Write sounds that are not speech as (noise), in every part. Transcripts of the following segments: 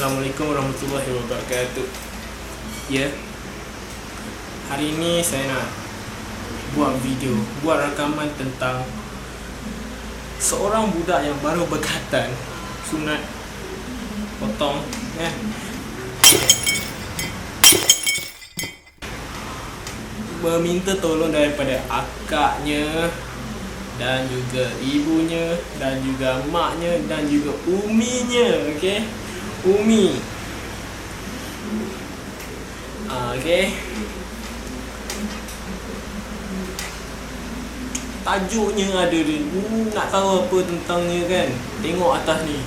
Assalamualaikum warahmatullahi wabarakatuh. Ya. Hari ini saya nak Buat video Buat rakaman tentang Seorang budak yang baru berkatan. Sunat Potong Ya. Meminta tolong daripada akaknya dan juga ibunya dan juga maknya dan juga uminya okey umi. Ah okey. Tajuknya ada ni Hmm, nak tahu apa tentangnya kan? Tengok atas ni.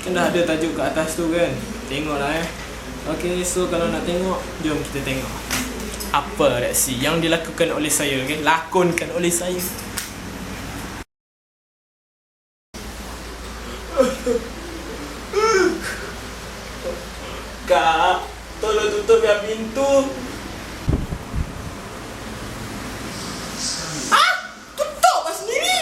Kan dah ada tajuk kat atas tu kan? Tengoklah eh. Okey so kalau nak tengok jom kita tengok. Apa reaksi yang dilakukan oleh saya okey? Lakonkan oleh saya Kak, tolong tutup yang pintu. Ah, tutup pas sendiri.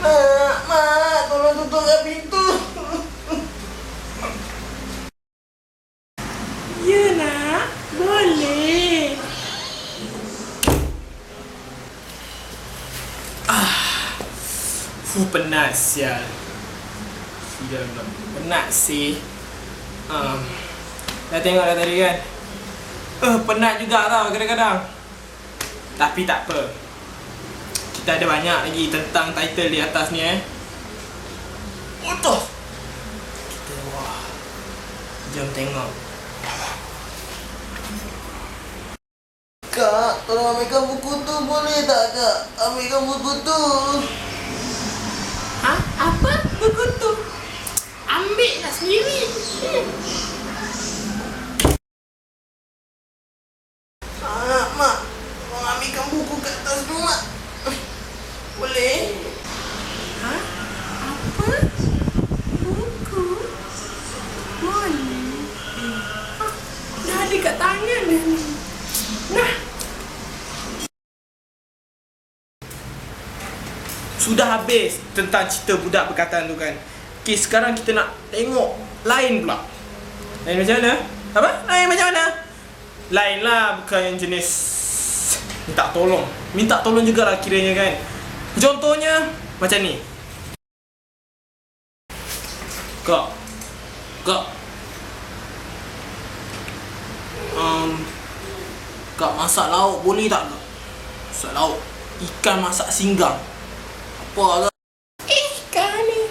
Mak, mak, tolong tutup yang pintu. Ya nak, boleh. Fuh penat sial. Pula Penat sih. Um, Dah tengok dah tadi kan. Uh, Penat juga tau kadang-kadang. Tapi tak apa. Kita ada banyak lagi tentang title di atas ni eh. Utuh. Kita wah. Jom tengok. Kak, tolong ambilkan buku tu boleh tak kak? Ambilkan buku tu. Apa? Buku tu Ambil lah sendiri Ah, mak, tolong ambilkan buku kat atas tu mak. Boleh? Ha? Apa? Buku? Boleh Ha? Dah ada kat tangan dah ni Sudah habis tentang cerita budak berkatan tu kan. Okay sekarang kita nak tengok lain pula. Lain macam mana? Apa? Lain macam mana? Lain lah bukan yang jenis Minta tolong. Minta tolong jugalah kiranya kan. Contohnya Macam ni. Kak. Kak. Um, Kak masak lauk boleh tak? Masak lauk. Ikan masak singgang Apa kak? Eh, kau ni.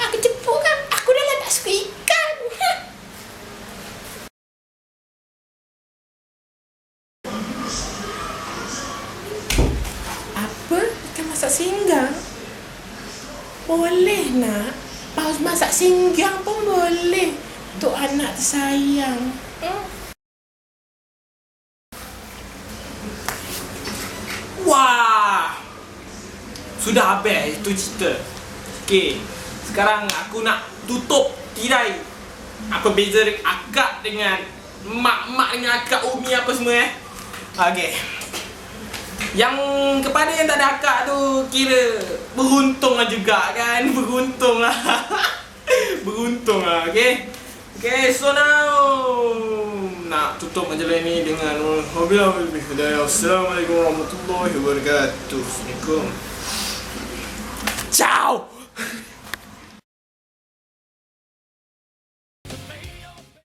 Aku jepuk kan? Aku dah lah tak suka ikan. (laughs) Apa? Ikan masak singgang? Boleh nak. Paus masak singgang pun boleh. Untuk anak tersayang. Hmm? Wah Sudah habis itu cerita. Okay Sekarang aku nak tutup tirai. Apa beza akak dengan Mak-mak dengan akak Umi apa semua eh? Okay Yang kepada yang tak ada akak tu Kira Beruntung lah juga kan? (laughs) Beruntung lah. (laughs) Beruntung lah okay Okay so now Nak tutup majalah ini dengan Wabillahi hidayah Assalamualaikum warahmatullahi wabarakatuh. Assalamualaikum Tchau!